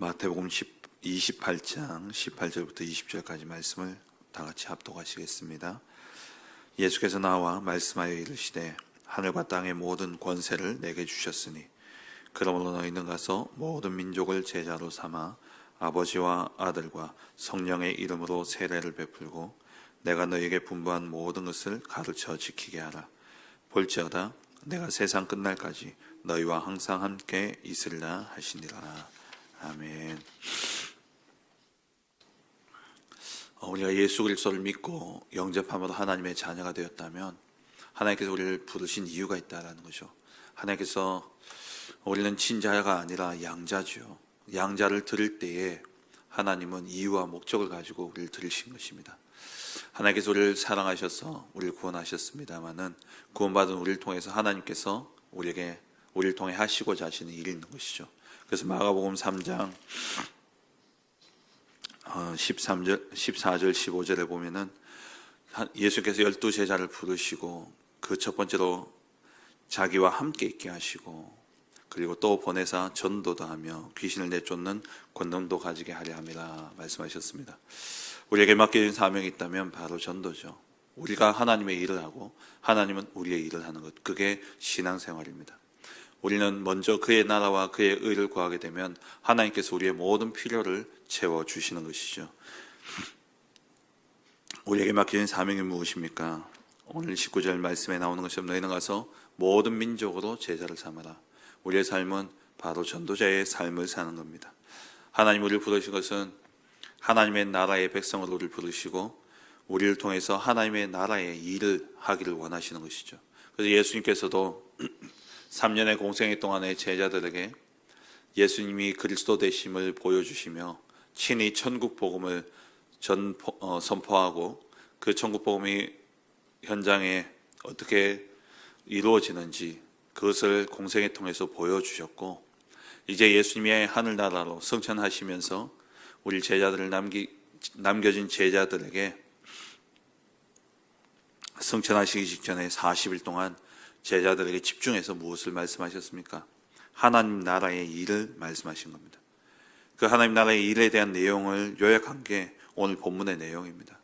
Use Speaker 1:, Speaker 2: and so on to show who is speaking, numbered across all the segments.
Speaker 1: 마태복음 10, 28장 18절부터 20절까지 말씀을 다 같이 합독하시겠습니다. 예수께서 나와 말씀하여 이르시되 하늘과 땅의 모든 권세를 내게 주셨으니 그러므로 너희는 가서 모든 민족을 제자로 삼아 아버지와 아들과 성령의 이름으로 세례를 베풀고 내가 너희에게 분부한 모든 것을 가르쳐 지키게 하라. 볼지어다 내가 세상 끝날까지 너희와 항상 함께 있으리라 하시니라. 아멘. 어, 우리가 예수 그리스도를 믿고 영접함으로 하나님의 자녀가 되었다면 하나님께서 우리를 부르신 이유가 있다라는 거죠. 하나님께서 우리는 친자가 아니라 양자죠. 양자를 들을 때에 하나님은 이유와 목적을 가지고 우리를 들으신 것입니다. 하나님께서 우리를 사랑하셔서 우리를 구원하셨습니다만은 구원받은 우리를 통해서 하나님께서 우리에게 우리를 통해 하시고자 하시는 일이 있는 것이죠. 그래서 마가복음 3장 13절, 14절, 15절에 보면은 예수께서 열두 제자를 부르시고 그 첫 번째로 자기와 함께 있게 하시고 그리고 또 보내사 전도도 하며 귀신을 내쫓는 권능도 가지게 하려 함이라 말씀하셨습니다. 우리에게 맡겨진 사명이 있다면 바로 전도죠. 우리가 하나님의 일을 하고 하나님은 우리의 일을 하는 것. 그게 신앙생활입니다. 우리는 먼저 그의 나라와 그의 의를 구하게 되면 하나님께서 우리의 모든 필요를 채워 주시는 것이죠. 우리에게 맡겨진 사명이 무엇입니까? 오늘 19절 말씀에 나오는 것처럼 너희는 가서 모든 민족으로 제자를 삼아라. 우리의 삶은 바로 전도자의 삶을 사는 겁니다. 하나님 우리를 부르신 것은 하나님의 나라의 백성으로 우리를 부르시고 우리를 통해서 하나님의 나라의 일을 하기를 원하시는 것이죠. 그래서 예수님께서도 3년의 공생애 동안의 제자들에게 예수님이 그리스도 되심을 보여주시며 친히 천국 복음을 전 어, 선포하고 그 천국 복음이 현장에 어떻게 이루어지는지 그것을 공생에 통해서 보여주셨고 이제 예수님의 하늘나라로 성천하시면서 우리 제자들을 남기, 남겨진 제자들에게 성천하시기 직전에 40일 동안 제자들에게 집중해서 무엇을 말씀하셨습니까? 하나님 나라의 일을 말씀하신 겁니다. 그 하나님 나라의 일에 대한 내용을 요약한 게 오늘 본문의 내용입니다.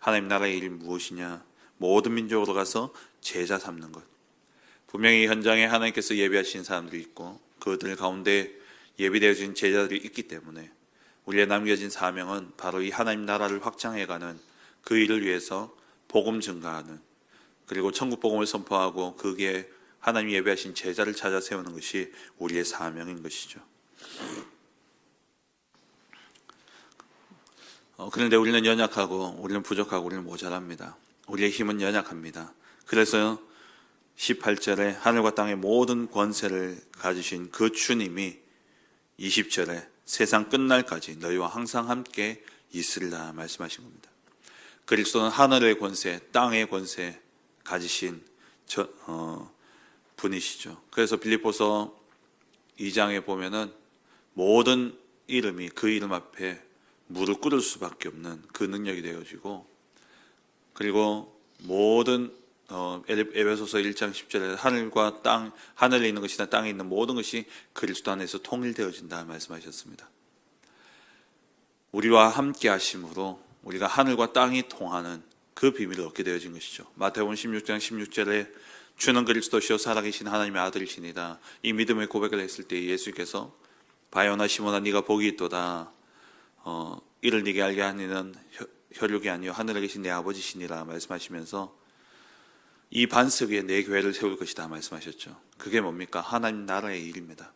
Speaker 1: 하나님 나라의 일이 무엇이냐? 모든 민족으로 가서 제자 삼는 것. 분명히 현장에 하나님께서 예비하신 사람들이 있고 그들 가운데 예비되어진 제자들이 있기 때문에 우리의 남겨진 사명은 바로 이 하나님 나라를 확장해가는 그 일을 위해서 복음 증가하는 그리고 천국 복음을 선포하고 그게 하나님 예배하신 제자를 찾아 세우는 것이 우리의 사명인 것이죠. 어, 그런데 우리는 연약하고 우리는 부족하고 우리는 모자랍니다. 우리의 힘은 연약합니다. 그래서 18절에 하늘과 땅의 모든 권세를 가지신 그 주님이 20절에 세상 끝날까지 너희와 항상 함께 있으리라 말씀하신 겁니다. 그리스도는 하늘의 권세, 땅의 권세 가지신 저, 어, 분이시죠. 그래서 빌립보서 2장에 보면은 모든 이름이 그 이름 앞에 무릎 꿇을 수밖에 없는 그 능력이 되어지고 그리고 모든 어, 에베소서 1장 10절에 하늘과 땅, 하늘에 있는 것이나 땅에 있는 모든 것이 그리스도 안에서 통일되어진다 말씀하셨습니다. 우리와 함께 하심으로 우리가 하늘과 땅이 통하는 그 비밀을 얻게 되어진 것이죠. 마태복음 16장 16절에 주는 그리스도시요 살아계신 하나님의 아들이시니다. 이 믿음의 고백을 했을 때 예수께서 바요나 시모나 네가 복이 있도다. 어, 이를 네게 알게 하니는 혈육이 아니요 하늘에 계신 내 아버지시니라 말씀하시면서 이 반석 위에 내 교회를 세울 것이다 말씀하셨죠. 그게 뭡니까? 하나님 나라의 일입니다.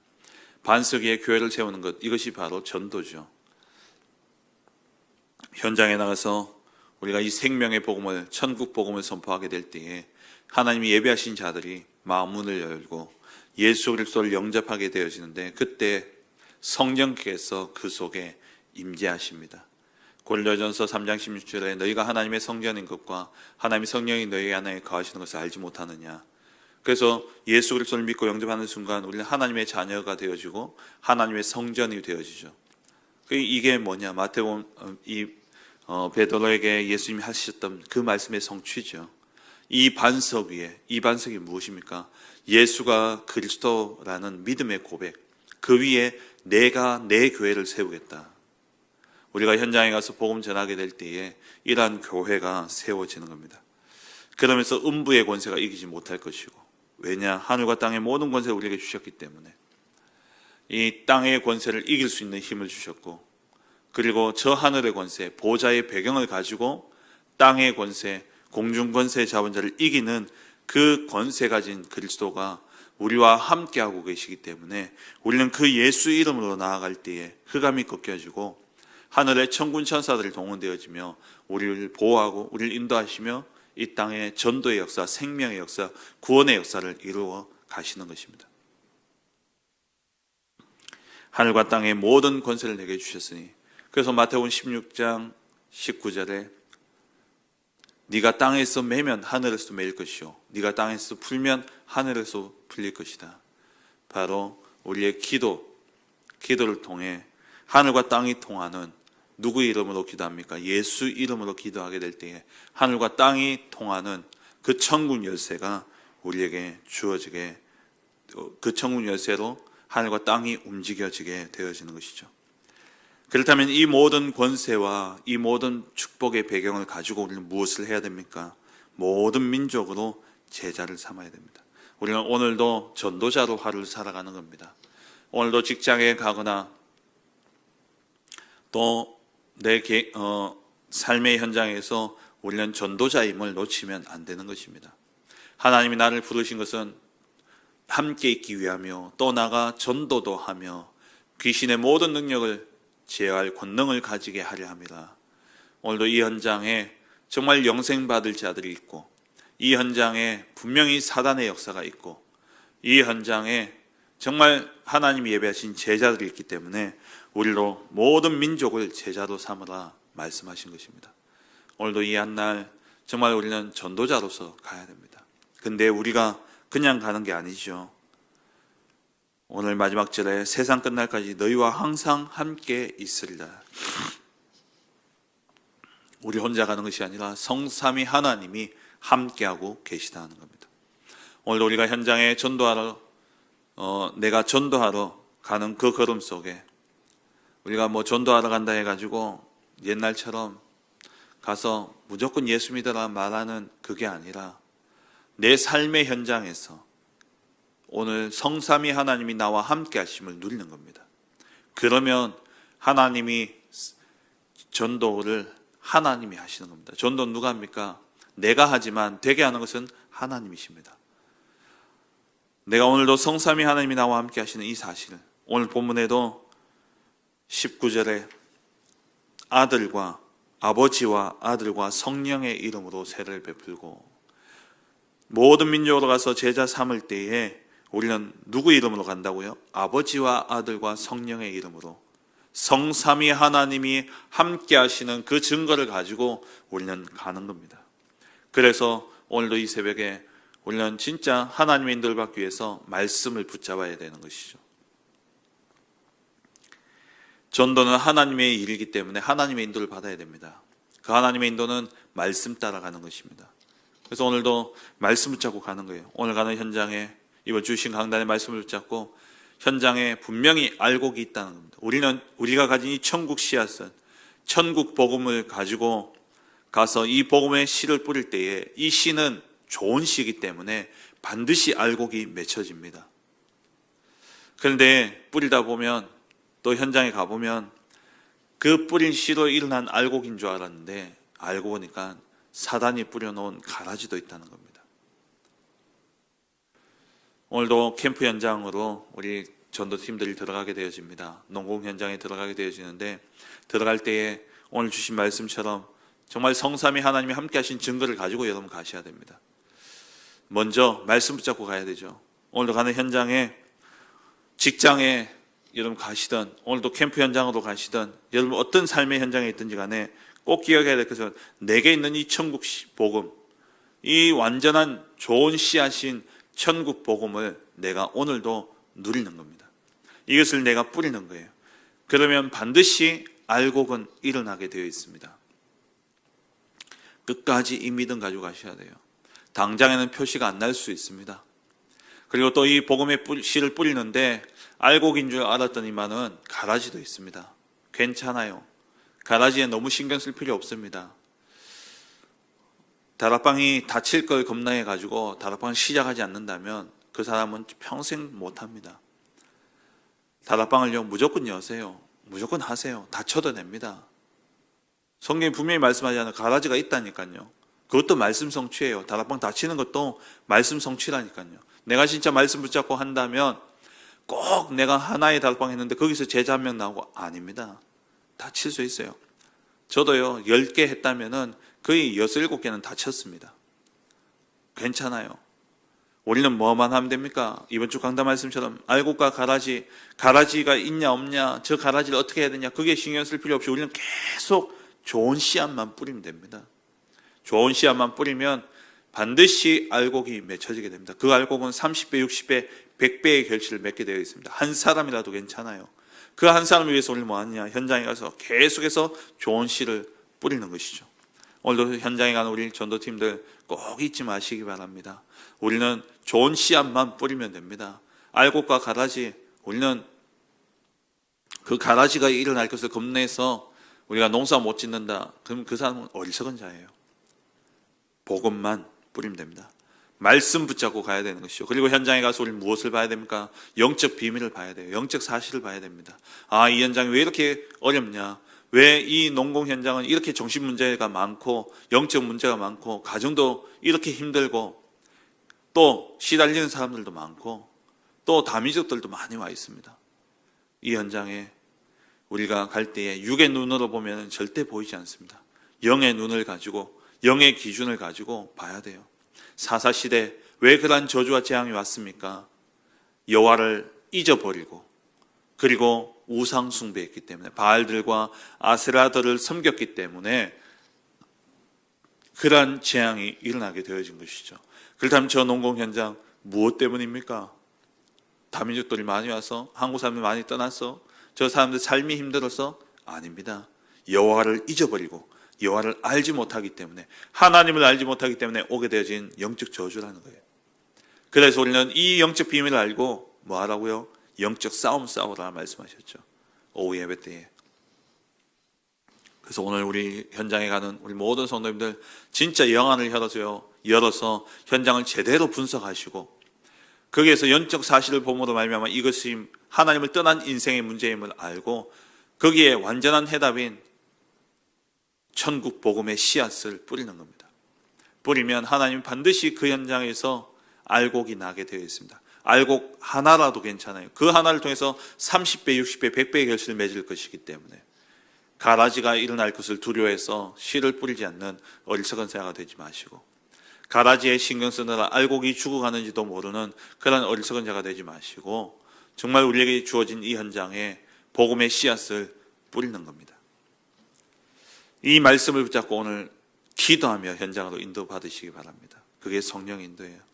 Speaker 1: 반석 위에 교회를 세우는 것 이것이 바로 전도죠. 현장에 나가서 우리가 이 생명의 복음을 천국 복음을 선포하게 될 때에 하나님이 예배하신 자들이 마음 문을 열고 예수 그리스도를 영접하게 되어지는데 그때 성령께서 그 속에 임재하십니다. 골로전서 3장 16절에 너희가 하나님의 성전인 것과 하나님의 성령이 너희 안에 거하시는 것을 알지 못하느냐. 그래서 예수 그리스도를 믿고 영접하는 순간 우리는 하나님의 자녀가 되어지고 하나님의 성전이 되어지죠. 그 이게 뭐냐? 마태복음 어, 이 어, 베드로에게 예수님이 하셨던 그 말씀의 성취죠. 이 반석 위에 이 반석이 무엇입니까? 예수가 그리스도라는 믿음의 고백, 그 위에 내가 내 교회를 세우겠다. 우리가 현장에 가서 복음 전하게 될 때에 이러한 교회가 세워지는 겁니다. 그러면서 음부의 권세가 이기지 못할 것이고 왜냐 하늘과 땅의 모든 권세를 우리에게 주셨기 때문에 이 땅의 권세를 이길 수 있는 힘을 주셨고 그리고 저 하늘의 권세 보좌의 배경을 가지고 땅의 권세 공중 권세 잡은 자를 이기는 그 권세 가진 그리스도가 우리와 함께하고 계시기 때문에 우리는 그 예수 이름으로 나아갈 때에 흑암이 꺾여지고 하늘의 천군 천사들이 동원되어지며 우리를 보호하고 우리를 인도하시며 이 땅의 전도의 역사, 생명의 역사, 구원의 역사를 이루어 가시는 것입니다. 하늘과 땅의 모든 권세를 내게 주셨으니 그래서 마태복음 16장 19절에 네가 땅에서 매면 하늘에서 매일 것이요 네가 땅에서 풀면 하늘에서 풀릴 것이다. 바로 우리의 기도 기도를 통해 하늘과 땅이 통하는 누구 이름으로 기도합니까? 예수 이름으로 기도하게 될 때에 하늘과 땅이 통하는 그 천군 열쇠가 우리에게 주어지게 그 천군 열쇠로 하늘과 땅이 움직여지게 되어지는 것이죠. 그렇다면 이 모든 권세와 이 모든 축복의 배경을 가지고 우리는 무엇을 해야 됩니까? 모든 민족으로 제자를 삼아야 됩니다. 우리는 오늘도 전도자로 하루를 살아가는 겁니다. 오늘도 직장에 가거나 또내 어, 삶의 현장에서 우리는 전도자임을 놓치면 안 되는 것입니다. 하나님이 나를 부르신 것은 함께 있기 위하며 또 나가 전도도 하며 귀신의 모든 능력을 제어할 권능을 가지게 하려 합니다. 오늘도 이 현장에 정말 영생 받을 자들이 있고 이 현장에 분명히 사단의 역사가 있고 이 현장에 정말 하나님이 예배하신 제자들이 있기 때문에 우리로 모든 민족을 제자로 삼으라 말씀하신 것입니다. 오늘도 이 한날 정말 우리는 전도자로서 가야 됩니다. 근데 우리가 그냥 가는 게 아니죠. 오늘 마지막 절에 세상 끝날까지 너희와 항상 함께 있으리라. 우리 혼자 가는 것이 아니라 성삼위 하나님이 함께하고 계시다는 겁니다. 오늘도 우리가 현장에 전도하러 어, 내가 전도하러 가는 그 걸음 속에 우리가 뭐 전도하러 간다 해가지고 옛날처럼 가서 무조건 예수 믿어라 말하는 그게 아니라 내 삶의 현장에서 오늘 성삼위 하나님이 나와 함께 하심을 누리는 겁니다. 그러면 하나님이 전도를 하나님이 하시는 겁니다. 전도 누가 합니까? 내가 하지만 되게 하는 것은 하나님이십니다. 내가 오늘도 성삼위 하나님이 나와 함께 하시는 이 사실을 오늘 본문에도 19절에 아들과 아버지와 아들과 성령의 이름으로 세를 베풀고 모든 민족으로 가서 제자 삼을 때에 우리는 누구 이름으로 간다고요? 아버지와 아들과 성령의 이름으로 성삼위 하나님이 함께 하시는 그 증거를 가지고 우리는 가는 겁니다. 그래서 오늘도 이 새벽에 우리는 진짜 하나님의 인도를 받기 위해서 말씀을 붙잡아야 되는 것이죠. 전도는 하나님의 일이기 때문에 하나님의 인도를 받아야 됩니다. 그 하나님의 인도는 말씀 따라가는 것입니다. 그래서 오늘도 말씀 붙잡고 가는 거예요. 오늘 가는 현장에 이번 주신 강단의 말씀을 붙잡고 현장에 분명히 알곡이 있다는 겁니다. 우리는 우리가 가진 이 천국 씨앗은 천국 복음을 가지고 가서 이 복음의 씨를 뿌릴 때에 이 씨는 좋은 씨이기 때문에 반드시 알곡이 맺혀집니다. 그런데 뿌리다 보면 또 현장에 가보면 그 뿌린 씨로 일어난 알곡인 줄 알았는데 알고 보니까 사단이 뿌려놓은 가라지도 있다는 겁니다. 오늘도 캠프 현장으로 우리 전도팀들이 들어가게 되어집니다. 농공 현장에 들어가게 되어지는데 들어갈 때에 오늘 주신 말씀처럼 정말 성삼이 하나님이 함께 하신 증거를 가지고 여러분 가셔야 됩니다. 먼저 말씀 붙잡고 가야 되죠. 오늘도 가는 현장에 직장에 여러분 가시던 오늘도 캠프 현장으로 가시던 여러분 어떤 삶의 현장에 있든지 간에 꼭 기억해야 될 것은 내게 있는 이 천국 복음 이 완전한 좋은 씨앗인 천국 복음을 내가 오늘도 누리는 겁니다. 이것을 내가 뿌리는 거예요. 그러면 반드시 알곡은 일어나게 되어 있습니다. 끝까지 이 믿음 가지고 가셔야 돼요. 당장에는 표시가 안 날 수 있습니다. 그리고 또 이 복음의 씨를 뿌리는데 알곡인 줄 알았더니만은 가라지도 있습니다. 괜찮아요. 가라지에 너무 신경 쓸 필요 없습니다. 다락방이 다칠 걸 겁나해 가지고 다락방을 시작하지 않는다면 그 사람은 평생 못 합니다. 다락방을요 무조건 여세요. 무조건 하세요. 다쳐도 됩니다. 성경이 분명히 말씀하지 않은 가라지가 있다니까요. 그것도 말씀 성취예요. 다락방 다치는 것도 말씀 성취라니까요. 내가 진짜 말씀 붙잡고 한다면 꼭 내가 하나의 다락방 했는데 거기서 제자 한 명 나오고 아닙니다. 다칠 수 있어요. 저도요, 10개 했다면은 거의 6, 7개는 다쳤습니다. 괜찮아요. 우리는 뭐만 하면 됩니까? 이번 주 강단 말씀처럼 알곡과 가라지, 가라지가 있냐 없냐, 저 가라지를 어떻게 해야 되냐, 그게 신경 쓸 필요 없이 우리는 계속 좋은 씨앗만 뿌리면 됩니다. 좋은 씨앗만 뿌리면 반드시 알곡이 맺혀지게 됩니다. 그 알곡은 30배, 60배, 100배의 결실을 맺게 되어 있습니다. 한 사람이라도 괜찮아요. 그 한 사람을 위해서 우리는 뭐 하느냐? 현장에 가서 계속해서 좋은 씨를 뿌리는 것이죠. 오늘도 현장에 가는 우리 전도팀들 꼭 잊지 마시기 바랍니다. 우리는 좋은 씨앗만 뿌리면 됩니다. 알곡과 가라지, 우리는 그 가라지가 일어날 것을 겁내서 우리가 농사 못 짓는다. 그럼 그 사람은 어리석은 자예요. 복음만 뿌리면 됩니다. 말씀 붙잡고 가야 되는 것이죠. 그리고 현장에 가서 우리 무엇을 봐야 됩니까? 영적 비밀을 봐야 돼요. 영적 사실을 봐야 됩니다. 아, 이 현장이 왜 이렇게 어렵냐? 왜 이 농공 현장은 이렇게 정신 문제가 많고 영적 문제가 많고 가정도 이렇게 힘들고 또 시달리는 사람들도 많고 또 다민족들도 많이 와 있습니다. 이 현장에 우리가 갈 때에 육의 눈으로 보면 절대 보이지 않습니다. 영의 눈을 가지고 영의 기준을 가지고 봐야 돼요. 사사 시대 왜 그러한 저주와 재앙이 왔습니까? 여호와를 잊어버리고 그리고 우상 숭배했기 때문에 바알들과 아세라들을 섬겼기 때문에 그러한 재앙이 일어나게 되어진 것이죠. 그렇다면 저 농공 현장 무엇 때문입니까? 다민족들이 많이 와서 한국 사람들이 많이 떠나서 저 사람들 삶이 힘들어서 아닙니다. 여호와를 잊어버리고 여호와를 알지 못하기 때문에 하나님을 알지 못하기 때문에 오게 되어진 영적 저주라는 거예요. 그래서 우리는 이 영적 비밀을 알고 뭐 하라고요? 영적 싸움 싸우라 말씀하셨죠. 오후 예배 때에. 그래서 오늘 우리 현장에 가는 우리 모든 성도님들 진짜 영안을 열어서요. 열어서 현장을 제대로 분석하시고 거기에서 영적 사실을 봄으로 말미암아 이것이 하나님을 떠난 인생의 문제임을 알고 거기에 완전한 해답인 천국 복음의 씨앗을 뿌리는 겁니다. 뿌리면 하나님 반드시 그 현장에서 알곡이 나게 되어 있습니다. 알곡 하나라도 괜찮아요. 그 하나를 통해서 30배, 60배, 100배의 결실을 맺을 것이기 때문에 가라지가 일어날 것을 두려워해서 씨를 뿌리지 않는 어리석은 자가 되지 마시고 가라지에 신경 쓰느라 알곡이 죽어가는지도 모르는 그런 어리석은 자가 되지 마시고 정말 우리에게 주어진 이 현장에 복음의 씨앗을 뿌리는 겁니다. 이 말씀을 붙잡고 오늘 기도하며 현장으로 인도받으시기 바랍니다. 그게 성령 인도예요.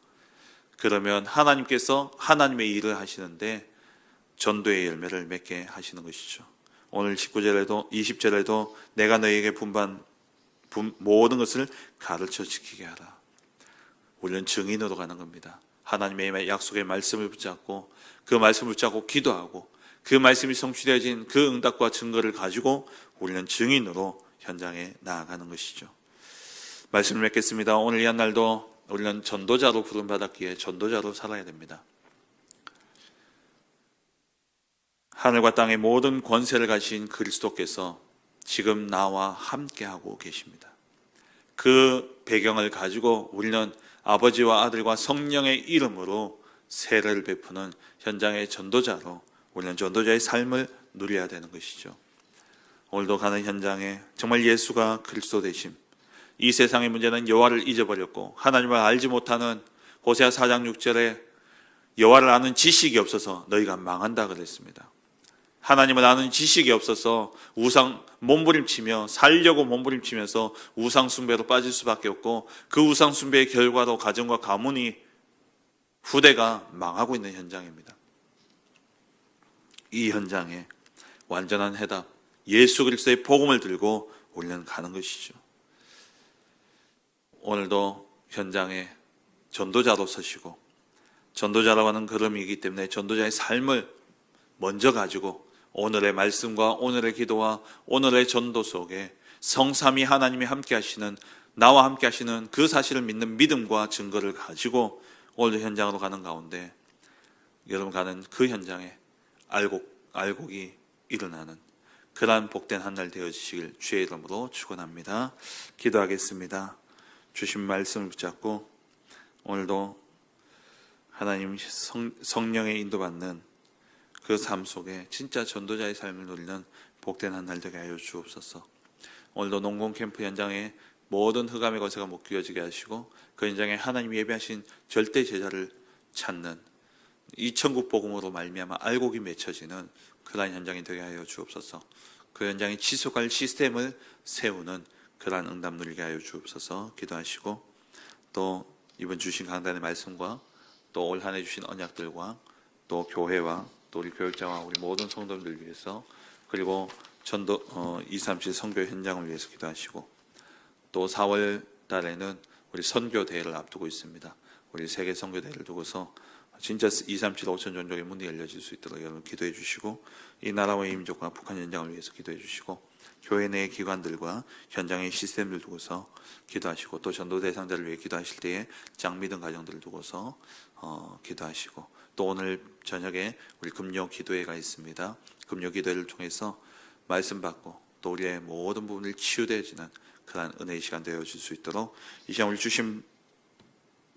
Speaker 1: 그러면 하나님께서 하나님의 일을 하시는데 전도의 열매를 맺게 하시는 것이죠. 오늘 19절에도 20절에도 내가 너에게 분반 분- 모든 것을 가르쳐 지키게 하라. 우리는 증인으로 가는 겁니다. 하나님의 약속의 말씀을 붙잡고 그 말씀을 붙잡고 기도하고 그 말씀이 성취되어진 그 응답과 증거를 가지고 우리는 증인으로 현장에 나아가는 것이죠. 말씀을 맺겠습니다. 오늘 이 한 날도 우리는 전도자로 부름받았기에 전도자로 살아야 됩니다. 하늘과 땅의 모든 권세를 가진 그리스도께서 지금 나와 함께하고 계십니다. 그 배경을 가지고 우리는 아버지와 아들과 성령의 이름으로 세례를 베푸는 현장의 전도자로 우리는 전도자의 삶을 누려야 되는 것이죠. 오늘도 가는 현장에 정말 예수가 그리스도 되심. 이 세상의 문제는 여호와를 잊어버렸고 하나님을 알지 못하는 호세아 4장 6절에 여호와를 아는 지식이 없어서 너희가 망한다 그랬습니다. 하나님을 아는 지식이 없어서 우상 몸부림치며 살려고 몸부림치면서 우상 숭배로 빠질 수밖에 없고 그 우상 숭배의 결과로 가정과 가문이 후대가 망하고 있는 현장입니다. 이 현장에 완전한 해답 예수 그리스도의 복음을 들고 우리는 가는 것이죠. 오늘도 현장에 전도자로 서시고 전도자라고 하는 걸음이기 때문에 전도자의 삶을 먼저 가지고 오늘의 말씀과 오늘의 기도와 오늘의 전도 속에 성삼위 하나님이 함께 하시는 나와 함께 하시는 그 사실을 믿는 믿음과 증거를 가지고 오늘 현장으로 가는 가운데 여러분 가는 그 현장에 알곡, 알곡이 일어나는 그러한 복된 한 날 되어지시길 주의 이름으로 축원합니다. 기도하겠습니다. 주신 말씀을 붙잡고 오늘도 하나님 성, 성령의 인도받는 그 삶 속에 진짜 전도자의 삶을 누리는 복된 한 날 되게 하여 주옵소서. 오늘도 농공 캠프 현장에 모든 흑암의 거세가 못 끼어지게 하시고 그 현장에 하나님 예배하신 절대 제자를 찾는 이 천국 복음으로 말미암아 알곡이 맺혀지는 그러한 현장이 되게 하여 주옵소서. 그 현장에 지속할 시스템을 세우는 그러한 응답 누리게 하여 주옵소서. 기도하시고 또 이번 주신 강단의 말씀과 또 올 한해 주신 언약들과 또 교회와 또 우리 교육자와 우리 모든 성도들 위해서 그리고 전도 어, 237 선교 현장을 위해서 기도하시고 또 4월 달에는 우리 선교 대회를 앞두고 있습니다. 우리 세계 선교 대회를 두고서 진짜 237 5천 종족의 문이 열려질 수 있도록 여러분 기도해 주시고 이 나라와 이 민족과 북한 현장을 위해서 기도해 주시고 교회 내 기관들과 현장의 시스템을 두고서 기도하시고 또 전도 대상자를 위해 기도하실 때에 장미등 가정들을 두고서 어, 기도하시고 또 오늘 저녁에 우리 금요 기도회가 있습니다. 금요 기도회를 통해서 말씀 받고 또 우리의 모든 부분을 치유되어지는 그러한 은혜의 시간 되어질 수 있도록 이 시간 우리 주신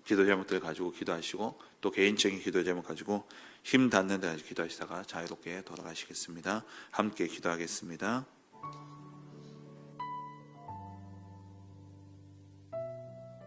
Speaker 1: 기도 제목들을 가지고 기도하시고 또 개인적인 기도 제목 가지고 힘 닿는 데까지 기도하시다가 자유롭게 돌아가시겠습니다. 함께 기도하겠습니다.